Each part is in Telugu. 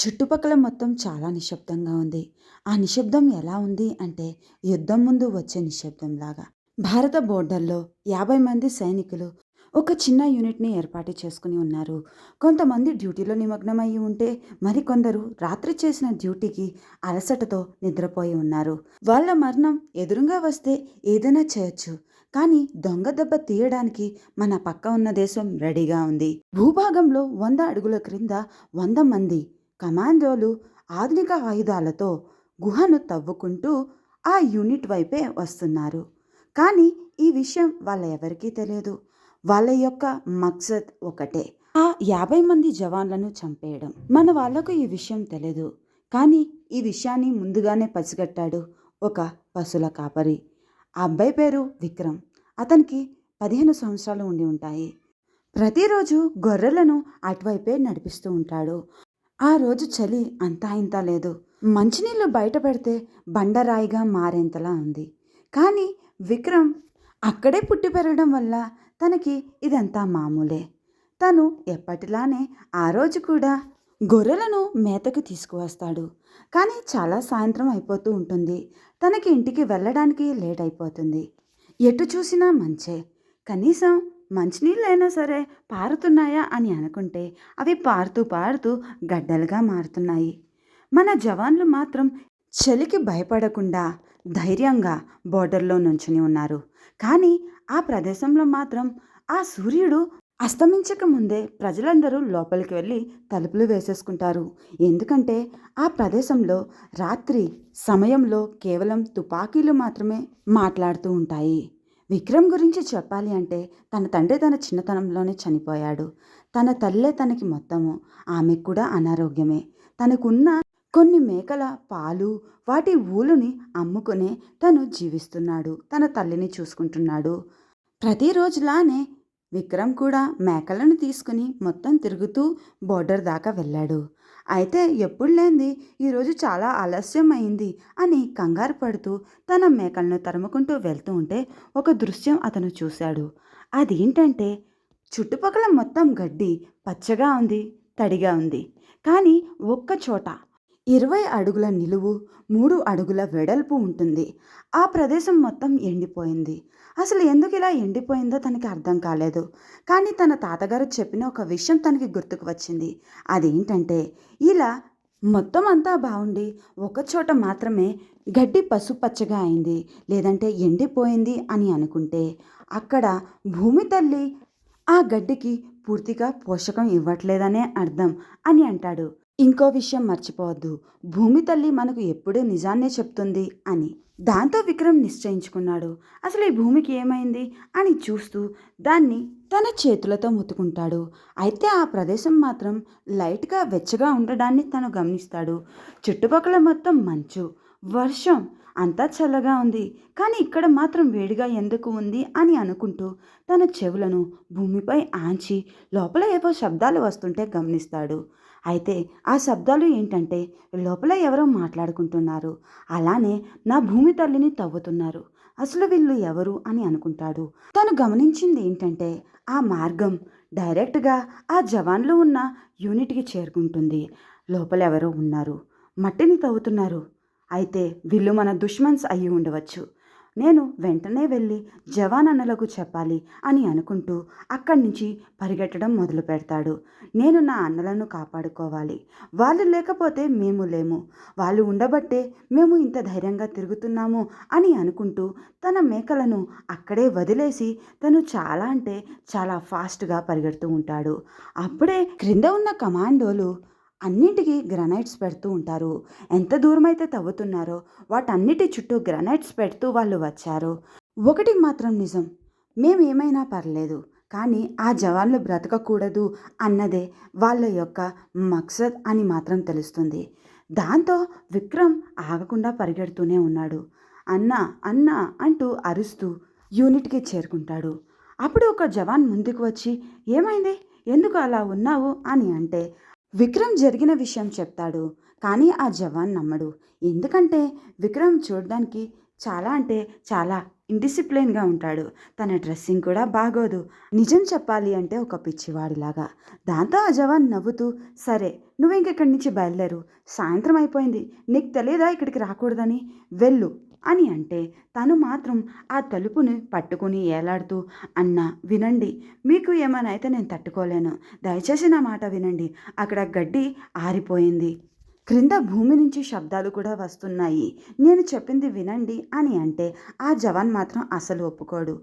చుట్టుపక్కల మొత్తం చాలా నిశ్శబ్దంగా ఉంది. ఆ నిశ్శబ్దం ఎలా ఉంది అంటే యుద్ధం ముందు వచ్చే నిశ్శబ్దంలాగా. భారత బోర్డర్‌లో 50 మంది సైనికులు ఒక చిన్న యూనిట్‌ని ఏర్పాటు చేసుకుని ఉన్నారు. కొంతమంది డ్యూటీలో నిమగ్నమయ్యి ఉంటే, మరికొందరు రాత్రి చేసిన డ్యూటీకి అలసటతో నిద్రపోయి ఉన్నారు. వాళ్ళ మరణం ఎదురుంగా వస్తే ఏదైనా చేయొచ్చు. కానీ దొంగ దెబ్బ తీయడానికి మన పక్క ఉన్న దేశం రెడీగా ఉంది. భూభాగంలో వంద అడుగుల క్రింద వంద మంది కమాండోలు ఆధునిక ఆయుధాలతో గుహను తవ్వుకుంటూ ఆ యూనిట్ వైపే వస్తున్నారు. కానీ ఈ విషయం వాళ్ళ ఎవరికీ తెలియదు. వాళ్ళ యొక్క మక్సద్ ఒకటే. ఆ 50 మంది జవాన్లను చంపేయడం. మన వాళ్ళకు ఈ విషయం తెలియదు కానీ ఈ విషయాన్ని ముందుగానే పసిగట్టాడు ఒక పశుల కాపరి. ఆ అబ్బాయి పేరు విక్రమ్. అతనికి 15 సంవత్సరాలు ఉండి ఉంటాయి. ప్రతిరోజు గొర్రెలను అటువైపే నడిపిస్తూ ఉంటాడు. ఆ రోజు చలి అంతా ఇంత లేదు. మంచినీళ్ళు బయట పెడితే బండరాయిగా మారేంతలా ఉంది. కానీ విక్రమ్ అక్కడే పుట్టి పెరగడం వల్ల తనకి ఇదంతా మామూలే. తను ఎప్పటిలానే ఆ రోజు కూడా గొర్రెలను మేతకు తీసుకువస్తాడు. కానీ చాలా సాయంత్రం అయిపోతూ ఉంటుంది. తనకి ఇంటికి వెళ్ళడానికి లేట్ అయిపోతుంది. ఎటు చూసినా మంచే. కనీసం మంచినీళ్ళైనా సరే పారుతున్నాయా అని అనుకుంటే అవి పారుతూ పారుతూ గడ్డలుగా మారుతున్నాయి. మన జవాన్లు మాత్రం చలికి భయపడకుండా ధైర్యంగా బోర్డర్‌లో నుంచుని ఉన్నారు. కానీ ఆ ప్రదేశంలో మాత్రం ఆ సూర్యుడు అస్తమించక ముందే ప్రజలందరూ లోపలికి వెళ్ళి తలుపులు వేసేసుకుంటారు. ఎందుకంటే ఆ ప్రదేశంలో రాత్రి సమయంలో కేవలం తుపాకీలు మాత్రమే మాట్లాడుతూ ఉంటాయి. విక్రమ్ గురించి చెప్పాలి అంటే తన తండ్రి తన చిన్నతనంలోనే చనిపోయాడు. తన తల్లే తనకి మొత్తము. ఆమెకు కూడా అనారోగ్యమే. తనకున్న కొన్ని మేకల పాలు, వాటి ఊలుని అమ్ముకునే తను జీవిస్తున్నాడు. తన తల్లిని చూసుకుంటున్నాడు. ప్రతిరోజులానే విక్రమ్ కూడా మేకలను తీసుకుని మొత్తం తిరుగుతూ బోర్డర్ దాకా వెళ్ళాడు. అయితే ఎప్పుడు లేనిది ఈరోజు చాలా ఆలస్యం అయింది అని కంగారు పడుతూ తన మేకలను తరుముకుంటూ వెళ్తూ ఉంటే ఒక దృశ్యం అతను చూశాడు. అదేంటంటే చుట్టుపక్కల మొత్తం గడ్డి పచ్చగా ఉంది. తడిగా ఉంది. కానీ ఒక్క చోట 20 అడుగుల నిలువు, మూడు అడుగుల వెడల్పు ఉంటుంది. ఆ ప్రదేశం మొత్తం ఎండిపోయింది. అసలు ఎందుకు ఇలా ఎండిపోయిందో తనకి అర్థం కాలేదు. కానీ తన తాతగారు చెప్పిన ఒక విషయం తనకి గుర్తుకు వచ్చింది. అదేంటంటే ఇలా మొత్తం అంతా బాగుండి ఒకచోట మాత్రమే గడ్డి పసుపచ్చగా అయింది. లేదంటే ఎండిపోయింది అని అనుకుంటే అక్కడ భూమి తల్లి ఆ గడ్డికి పూర్తిగా పోషకం ఇవ్వట్లేదనే అర్థం అని అంటాడు. ఇంకో విషయం మర్చిపోవద్దు. భూమి తల్లి మనకు ఎప్పుడూ నిజాన్నే చెప్తుంది అని. దాంతో విక్రమ్ నిశ్చయించుకున్నాడు. అసలు ఈ భూమికి ఏమైంది అని చూస్తూ దాన్ని తన చేతులతో ముత్తుకుంటాడు అయితే ఆ ప్రదేశం మాత్రం లైట్‌గా వెచ్చగా ఉండడాన్ని తను గమనిస్తాడు. చుట్టుపక్కల మొత్తం మంచు, వర్షం అంతా చల్లగా ఉంది. కానీ ఇక్కడ మాత్రం వేడిగా ఎందుకు ఉంది అని అనుకుంటూ తన చెవులను భూమిపై ఆంచి లోపల ఏవో శబ్దాలు వస్తుంటే గమనిస్తాడు. అయితే ఆ శబ్దాలు ఏంటంటే లోపల ఎవరో మాట్లాడుకుంటున్నారు. అలానే నా భూమి తల్లిని తవ్వుతున్నారు. అసలు వీళ్ళు ఎవరు అని అనుకుంటాడు. తను గమనించింది ఏంటంటే ఆ మార్గం డైరెక్ట్‌గా ఆ జవాన్లు ఉన్న యూనిట్‌కి చేరుకుంటుంది. లోపల ఎవరో ఉన్నారు. మట్టిని తవ్వుతున్నారు. అయితే వీళ్ళు మన దుష్మన్స్ అయ్యి ఉండవచ్చు. నేను వెంటనే వెళ్ళి జవాన్ అన్నలకు చెప్పాలి అని అనుకుంటూ అక్కడి నుంచి పరిగెట్టడం మొదలుపెడతాడు. నేను నా అన్నలను కాపాడుకోవాలి. వాళ్ళు లేకపోతే మేము లేము. వాళ్ళు ఉండబట్టే మేము ఇంత ధైర్యంగా తిరుగుతున్నాము అని అనుకుంటూ తన మేకలను అక్కడే వదిలేసి తను చాలా అంటే చాలా ఫాస్ట్‌గా పరిగెడుతూ ఉంటాడు. అప్పుడే క్రింద ఉన్న కమాండోలు అన్నింటికీ గ్రనైట్స్ పెడుతూ ఉంటారు. ఎంత దూరం అయితే తవ్వుతున్నారో వాటన్నిటి చుట్టూ గ్రనైట్స్ పెడుతూ వాళ్ళు వచ్చారు. ఒకటి మాత్రం నిజం. మేమేమైనా పర్లేదు. కానీ ఆ జవాన్లు బ్రతకకూడదు అన్నదే వాళ్ళ యొక్క మక్సద్ అని మాత్రం తెలుస్తుంది. దాంతో విక్రమ్ ఆగకుండా పరిగెడుతూనే ఉన్నాడు. అన్నా! అన్నా! అంటూ అరుస్తూ యూనిట్‌కి చేరుకుంటాడు. అప్పుడు ఒక జవాన్ ముందుకు వచ్చి ఏమైంది? ఎందుకు అలా ఉన్నావు? అని అంటే విక్రమ్ జరిగిన విషయం చెప్తాడు. కానీ ఆ జవాన్ నమ్మడు. ఎందుకంటే విక్రమ్ చూడడానికి చాలా అంటే చాలా ఇండిసిప్లిన్గా ఉంటాడు. తన డ్రెస్సింగ్ కూడా బాగోదు. నిజం చెప్పాలి అంటే ఒక పిచ్చివాడిలాగా. దాంతో ఆ జవాన్ నవ్వుతూ సరే నువ్వు ఇంకెక్కడి నుంచి బయలుదేరు? సాయంత్రం అయిపోయింది. నీకు తెలియదా ఇక్కడికి రాకూడదని? వెళ్ళు. అని అంటే తను మాత్రం ఆ తలుపుని పట్టుకుని ఏలాడుతూ అన్న వినండి మీకు ఏమైనా అయితే నేను తట్టుకోలేను. దయచేసి నా మాట వినండి. అక్కడ గడ్డి ఆరిపోయింది. క్రింద భూమి నుంచి శబ్దాలు కూడా వస్తున్నాయి. నేను చెప్పింది వినండి అని అంటే ఆ జవాన్ మాత్రం అసలు ఒప్పుకోడు.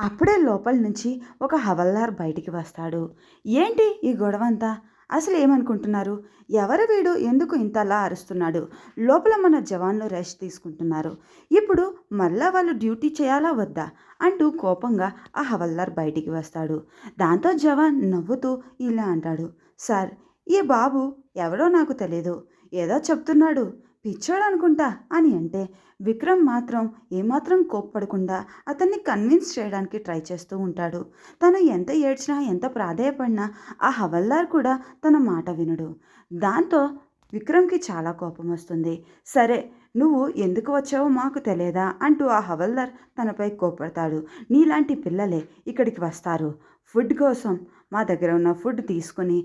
అప్పుడే లోపల నుంచి ఒక హవల్దార్ బయటికి వస్తాడు. ఏంటి ఈ గొడవంతా? అసలు ఏమనుకుంటున్నారు ఎవరు వీడు? ఎందుకు ఇంతలా అరుస్తున్నాడు? లోపల మన జవాన్లు రెస్ట్ తీసుకుంటున్నారు. ఇప్పుడు మళ్ళా వాళ్ళు డ్యూటీ చేయాలా వద్దా? అంటూ కోపంగా ఆ హవల్దార్ బయటికి వస్తాడు. దాంతో జవాన్ నవ్వుతూ ఇలా అంటాడు. సార్ ఈ బాబు ఎవరో నాకు తెలియదు ఏదో చెప్తున్నాడు. పిచ్చోడు అనుకుంటా అని అంటే విక్రమ్ మాత్రం ఏమాత్రం కోప్పడకుండా అతన్ని కన్విన్స్ చేయడానికి ట్రై చేస్తూ ఉంటాడు. తను ఎంత ఏడ్చినా ఎంత ప్రాధేయపడినా ఆ హవల్దార్ కూడా తన మాట వినడు. దాంతో విక్రమ్కి చాలా కోపం వస్తుంది. సరే నువ్వు ఎందుకు వచ్చావో మాకు తెలియదా? అంటూ ఆ హవల్దార్ తనపై కోపడతాడు నీలాంటి పిల్లలే ఇక్కడికి వస్తారు. ఫుడ్ కోసం మా దగ్గర ఉన్న ఫుడ్ తీసుకొని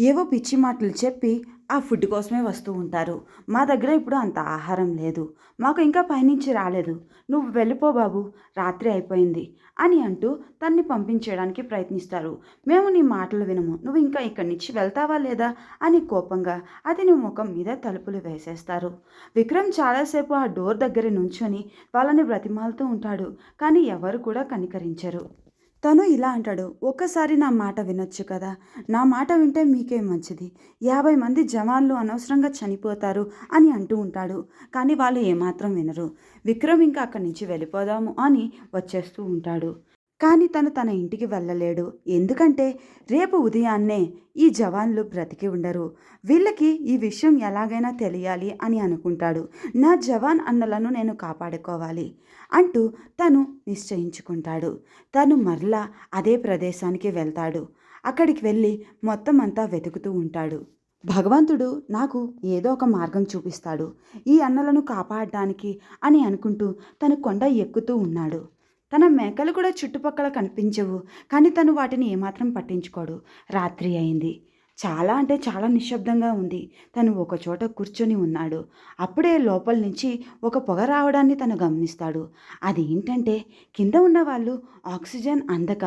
ఏవో పిచ్చి మాటలు చెప్పి ఆ ఫుడ్ కోసమే వస్తూ ఉంటారు. మా దగ్గర ఇప్పుడు అంత ఆహారం లేదు. మాకు ఇంకా పైనుంచి రాలేదు. నువ్వు వెళ్ళిపో బాబు రాత్రి అయిపోయింది అని అంటూ తన్ని పంపించడానికి ప్రయత్నిస్తారు. మేము నీ మాటలు వినము. నువ్వు ఇంకా ఇక్కడి నుంచి వెళ్తావా లేదా అని కోపంగా అది నీ ముఖం మీద తలుపులు వేసేస్తారు. విక్రమ్ చాలాసేపు ఆ డోర్ దగ్గర నుంచొని వాళ్ళని బ్రతిమాలుతూ ఉంటాడు. కానీ ఎవరు కూడా కనికరించరు. తను ఇలా అంటాడు ఒక్కసారి నా మాట వినొచ్చు కదా. నా మాట వింటే మీకే మంచిది. యాభై మంది జవాన్లు అనవసరంగా చనిపోతారు అని అంటూ ఉంటాడు. కానీ వాళ్ళు ఏమాత్రం వినరు. విక్రమ్ ఇంకా అక్కడి నుంచి వెళ్ళిపోదాము అని వచ్చేస్తూ ఉంటాడు. కానీ తను తన ఇంటికి వెళ్ళలేడు. ఎందుకంటే రేపు ఉదయాన్నే ఈ జవాన్లు బ్రతికి ఉండరు. వీళ్ళకి ఈ విషయం ఎలాగైనా తెలియాలి అని అనుకుంటాడు. నా జవాన్ అన్నలను నేను కాపాడుకోవాలి. అంటూ తను నిశ్చయించుకుంటాడు. తను మరలా అదే ప్రదేశానికి వెళ్తాడు. అక్కడికి వెళ్ళి మొత్తం అంతా వెతుకుతూ ఉంటాడు. భగవంతుడు నాకు ఏదో ఒక మార్గం చూపిస్తాడు. ఈ అన్నలను కాపాడడానికి అని అనుకుంటూ తను కొండ ఎక్కుతూ ఉన్నాడు. తన మేకలు కూడా చుట్టుపక్కల కనిపించవు కానీ తను వాటిని ఏమాత్రం పట్టించుకోడు. రాత్రి అయింది. చాలా అంటే చాలా నిశ్శబ్దంగా ఉంది. తను ఒకచోట కూర్చొని ఉన్నాడు. అప్పుడే లోపల నుంచి ఒక పొగ రావడాన్ని తను గమనిస్తాడు. అది ఏంటంటే కింద ఉన్న వాళ్ళు ఆక్సిజన్ అందక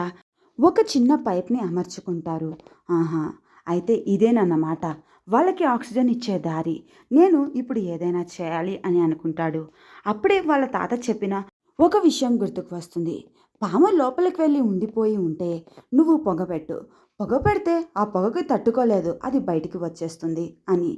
ఒక చిన్న పైప్ని అమర్చుకుంటారు. ఆహా అయితే ఇదేనన్నమాట. వాళ్ళకి ఆక్సిజన్ ఇచ్చే దారి. నేను ఇప్పుడు ఏదైనా చేయాలి అని అనుకుంటాడు. అప్పుడే వాళ్ళ తాత చెప్పిన ఒక విషయం గుర్తుకు వస్తుంది. పాము లోపలికి వెళ్ళి ఉండిపోయి ఉంటే నువ్వు పొగ పెట్టు. పొగ పెడితే ఆ పొగకి తట్టుకోలేదు అది బయటికి వచ్చేస్తుంది అని.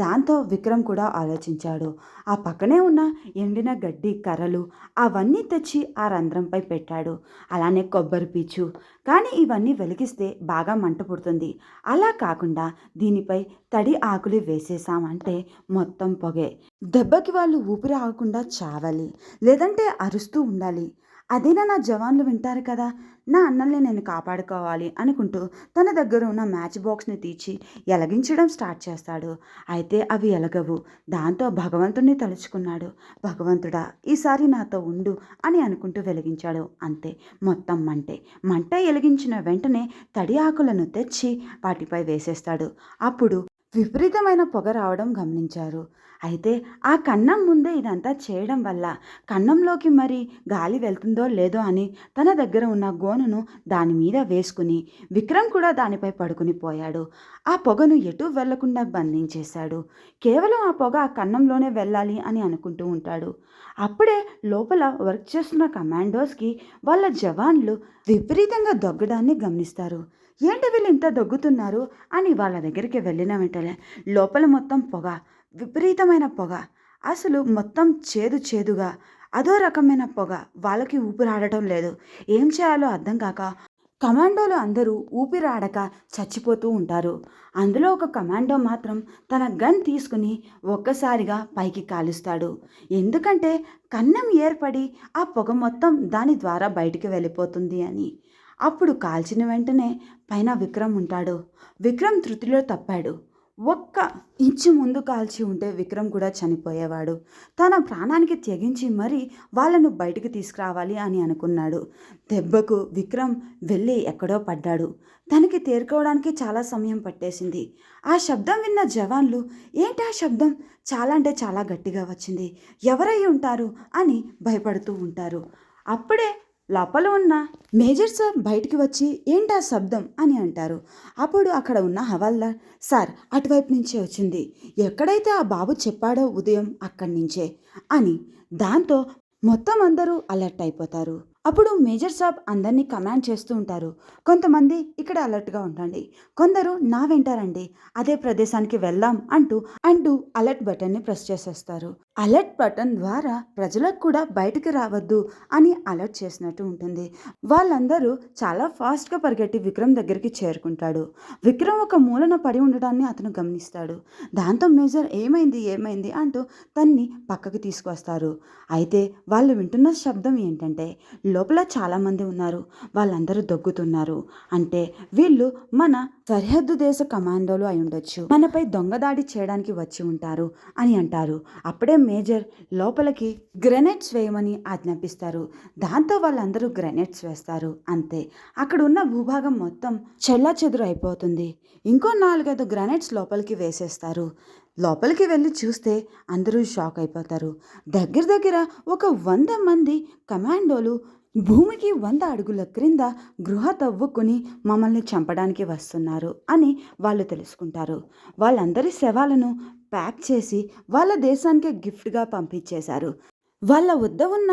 దాంతో విక్రమ్ కూడా ఆలోచించాడు. ఆ పక్కనే ఉన్న ఎండిన గడ్డి కర్రలు అవన్నీ తెచ్చి ఆ రంధ్రంపై పెట్టాడు. అలానే కొబ్బరి పీచు. కానీ ఇవన్నీ వెలిగిస్తే బాగా మంట పుడుతుంది. అలా కాకుండా దీనిపై తడి ఆకులు వేసేసామంటే మొత్తం పొగే. దెబ్బకి వాళ్ళు ఊపిరి ఆగకుండా చావాలి. లేదంటే అరుస్తూ ఉండాలి. అదేనా నా జవాన్లు వింటారు కదా? నా అన్నల్ని నేను కాపాడుకోవాలి అనుకుంటూ తన దగ్గర ఉన్న మ్యాచ్ బాక్స్ని తీసి ఎలగించడం స్టార్ట్ చేస్తాడు. అయితే అవి ఎలగవు. దాంతో భగవంతుణ్ణి తలుచుకున్నాడు. భగవంతుడా ఈసారి నాతో ఉండు అని అనుకుంటూ వెలిగించాడు. అంతే మొత్తం మంటే. మంట ఎలిగించిన వెంటనే తడి ఆకులను తెచ్చి వాటిపై వేసేస్తాడు. అప్పుడు విపరీతమైన పొగ రావడం గమనించారు. అయితే ఆ కన్నం ముందే ఇదంతా చేయడం వల్ల కన్నంలోకి మరి గాలి వెళ్తుందో లేదో అని తన దగ్గర ఉన్న గోనును దాని మీద వేసుకుని విక్రమ్ కూడా దానిపై పడుకుని పోయాడు. ఆ పొగను ఎటు వెళ్ళకుండా బంధించేశాడు. కేవలం ఆ పొగ ఆ కన్నంలోనే వెళ్ళాలి అని అనుకుంటూ ఉంటాడు. అప్పుడే లోపల వర్క్ చేస్తున్న కమాండోస్కి వాళ్ళ జవాన్లు విపరీతంగా దొగ్గడాన్ని గమనిస్తారు. ఏంటి వీళ్ళు ఇంత దగ్గుతున్నారు అని వాళ్ళ దగ్గరికి వెళ్ళిన వెంటనే లోపల మొత్తం పొగ విపరీతమైన పొగ అసలు మొత్తం చేదు చేదుగా అదో రకమైన పొగ వాళ్ళకి ఊపిరాడటం లేదు. ఏం చేయాలో అర్థం కాక కమాండోలు అందరూ ఊపిరాడక చచ్చిపోతూ ఉంటారు. అందులో ఒక కమాండో మాత్రం తన గన్ తీసుకుని ఒక్కసారిగా పైకి కాలుస్తాడు. ఎందుకంటే కన్నం ఏర్పడి ఆ పొగ మొత్తం దాని ద్వారా బయటికి వెళ్ళిపోతుంది అని. అప్పుడు కాల్చిన వెంటనే పైన విక్రమ్ ఉంటాడు. విక్రమ్ తృతిలో తప్పాడు. ఒక్క ఇంచు ముందు కాల్చి ఉంటే విక్రమ్ కూడా చనిపోయేవాడు. తన ప్రాణానికి తెగించి మరీ వాళ్ళను బయటికి తీసుకురావాలి అని అనుకున్నాడు. దెబ్బకు విక్రమ్ వెళ్ళి ఎక్కడో పడ్డాడు. తనకి తేరుకోవడానికి చాలా సమయం పట్టేసింది. ఆ శబ్దం విన్న జవాన్లు ఏంటి ఆ శబ్దం? చాలా అంటే చాలా గట్టిగా వచ్చింది. ఎవరై ఉంటారు? అని భయపడుతూ ఉంటారు. అప్పుడే లోపల ఉన్న మేజర్ సార్ బయటికి వచ్చి ఏంటా శబ్దం? అని అంటారు. అప్పుడు అక్కడ ఉన్న హవాల్దార్ సార్ అటువైపు నుంచే వచ్చింది. ఎక్కడైతే ఆ బాబు చెప్పాడో ఉదయం అక్కడి నుంచే అని దాంతో మొత్తం అందరూ అలర్ట్ అయిపోతారు. అప్పుడు మేజర్ సాబ్ అందరినీ కమాండ్ చేస్తూ ఉంటారు. కొంతమంది ఇక్కడ అలర్ట్గా ఉండండి. కొందరు నా వెంటారండి అదే ప్రదేశానికి వెళ్దాం అంటూ అంటూ అలర్ట్ బటన్ని ప్రెస్ చేసేస్తారు. అలర్ట్ బటన్ ద్వారా ప్రజలకు కూడా బయటికి రావద్దు అని అలర్ట్ చేసినట్టు ఉంటుంది. వాళ్ళందరూ చాలా ఫాస్ట్గా పరిగెట్టి విక్రమ్ దగ్గరికి చేరుకుంటాడు. విక్రమ్ ఒక మూలన పడి ఉండడాన్ని అతను గమనిస్తాడు. దాంతో మేజర్ ఏమైంది ఏమైంది? అంటూ తన్ని పక్కకి తీసుకొస్తారు అయితే వాళ్ళు వింటున్న శబ్దం ఏంటంటే లోపల చాలామంది ఉన్నారు. వాళ్ళందరూ దొగ్గుతున్నారు అంటే వీళ్ళు మన సరిహద్దు దేశ కమాండోలు అయి ఉండొచ్చు. మనపై దొంగదాడి చేయడానికి వచ్చి ఉంటారు అని అంటారు. అప్పుడే మేజర్ లోపలికి గ్రెనేడ్స్ వేయమని ఆజ్ఞాపిస్తారు. దాంతో వాళ్ళందరూ గ్రెనేడ్స్ వేస్తారు. అంతే. అక్కడ ఉన్న భూభాగం మొత్తం చెల్లా చెదురు అయిపోతుంది. ఇంకో నాలుగైదు గ్రెనేడ్స్ లోపలికి వేసేస్తారు. లోపలికి వెళ్ళి చూస్తే అందరూ షాక్ అయిపోతారు. దగ్గర దగ్గర ఒక వంద మంది కమాండోలు భూమికి వంద అడుగుల క్రింద గృహ తవ్వుకుని మమ్మల్ని చంపడానికి వస్తున్నారు అని వాళ్ళు తెలుసుకుంటారు. వాళ్ళందరి శవాలను ప్యాక్ చేసి వాళ్ళ దేశానికి గిఫ్ట్గా పంపించేశారు. వాళ్ళ వద్ద ఉన్న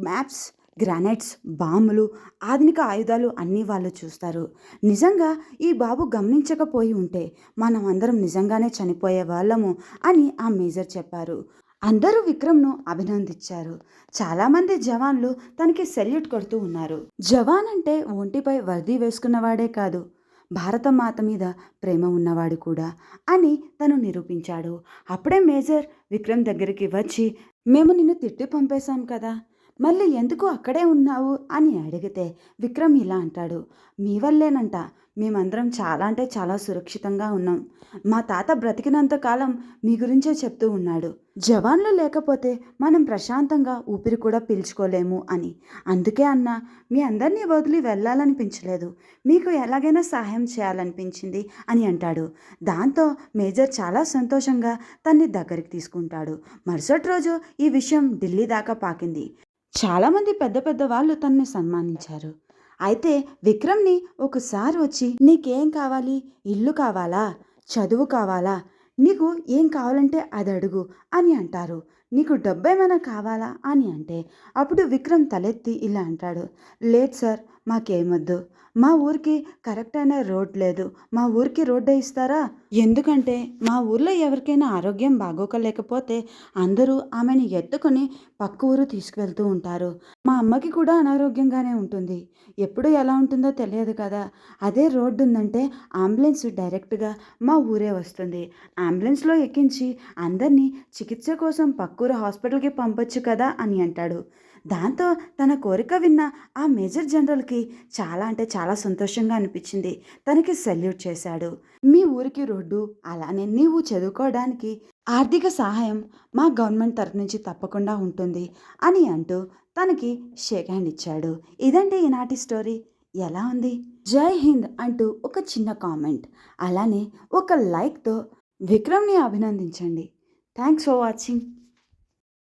మ్యాప్స్ గ్రానైట్స్ బాంబులు ఆధునిక ఆయుధాలు అన్నీ వాళ్ళు చూస్తారు. నిజంగా ఈ బాబు గమనించకపోయి ఉంటే మనం అందరం నిజంగానే చనిపోయే వాళ్ళము అని ఆ మేజర్ చెప్పారు. అందరూ విక్రమ్ను అభినందించారు. చాలామంది జవాన్లు తనకి సెల్యూట్ కొడుతూ ఉన్నారు. జవాన్ అంటే ఒంటిపై వర్దీ వేసుకున్నవాడే కాదు భారతమాత మీద ప్రేమ ఉన్నవాడు కూడా అని తను నిరూపించాడు. అప్పుడే మేజర్ విక్రమ్ దగ్గరికి వచ్చి మేము నిన్ను తిట్టి పంపేశాం కదా మళ్ళీ ఎందుకు అక్కడే ఉన్నావు? అని అడిగితే విక్రమ్ ఇలా అంటాడు మీ వల్లేనంట మేమందరం చాలా అంటే చాలా సురక్షితంగా ఉన్నాం. మా తాత బ్రతికినంత కాలం మీ గురించే చెప్తూ ఉన్నాడు. జవాన్లు లేకపోతే మనం ప్రశాంతంగా ఊపిరి కూడా పీల్చుకోలేము అని. అందుకే అన్న మీ అందరినీ వదిలి వెళ్ళాలనిపించలేదు. మీకు ఎలాగైనా సహాయం చేయాలనిపించింది అని అంటాడు. దాంతో మేజర్ చాలా సంతోషంగా తన్ని దగ్గరికి తీసుకుంటాడు. మరుసటి రోజు ఈ విషయం ఢిల్లీ దాకా పాకింది. చాలామంది పెద్ద పెద్ద వాళ్ళు తనని సన్మానించారు. అయితే విక్రమ్ని ఒకసారి వచ్చి నీకేం కావాలి? ఇల్లు కావాలా? చదువు కావాలా? నీకు ఏం కావాలంటే అది అడుగు అని అంటారు. నీకు డబ్బు ఏమైనా కావాలా? అని అంటే అప్పుడు విక్రమ్ తలెత్తి ఇలా అంటాడు. లేదు సార్ మాకేమొద్దు. మా ఊరికి కరెక్ట్ అయిన రోడ్ లేదు. మా ఊరికి రోడ్డు ఇస్తారా? ఎందుకంటే మా ఊర్లో ఎవరికైనా ఆరోగ్యం బాగోకలేకపోతే అందరూ ఆమెను ఎత్తుకొని పక్క ఊరు తీసుకువెళ్తూ ఉంటారు. మా అమ్మకి కూడా అనారోగ్యంగానే ఉంటుంది. ఎప్పుడు ఎలా ఉంటుందో తెలియదు కదా. అదే రోడ్డు ఉందంటే అంబులెన్స్ డైరెక్ట్గా మా ఊరే వస్తుంది. అంబులెన్స్లో ఎక్కించి అందరినీ చికిత్స కోసం పక్కూరు హాస్పిటల్కి పంపొచ్చు కదా అని అంటాడు. దాంతో తన కోరిక విన్న ఆ మేజర్ జనరల్కి చాలా అంటే చాలా సంతోషంగా అనిపించింది. తనకి సెల్యూట్ చేశాడు. మీ ఊరికి రోడ్డు అలానే నీవు చదువుకోవడానికి ఆర్థిక సహాయం మా గవర్నమెంట్ తరఫు నుంచి తప్పకుండా ఉంటుంది అని అంటూ తనకి షేక్ హ్యాండ్ ఇచ్చాడు. ఇదండి ఈనాటి స్టోరీ. ఎలా ఉంది? జై హింద్ అంటూ ఒక చిన్న కామెంట్. అలానే ఒక లైక్తో విక్రమ్ని అభినందించండి. Thanks for watching.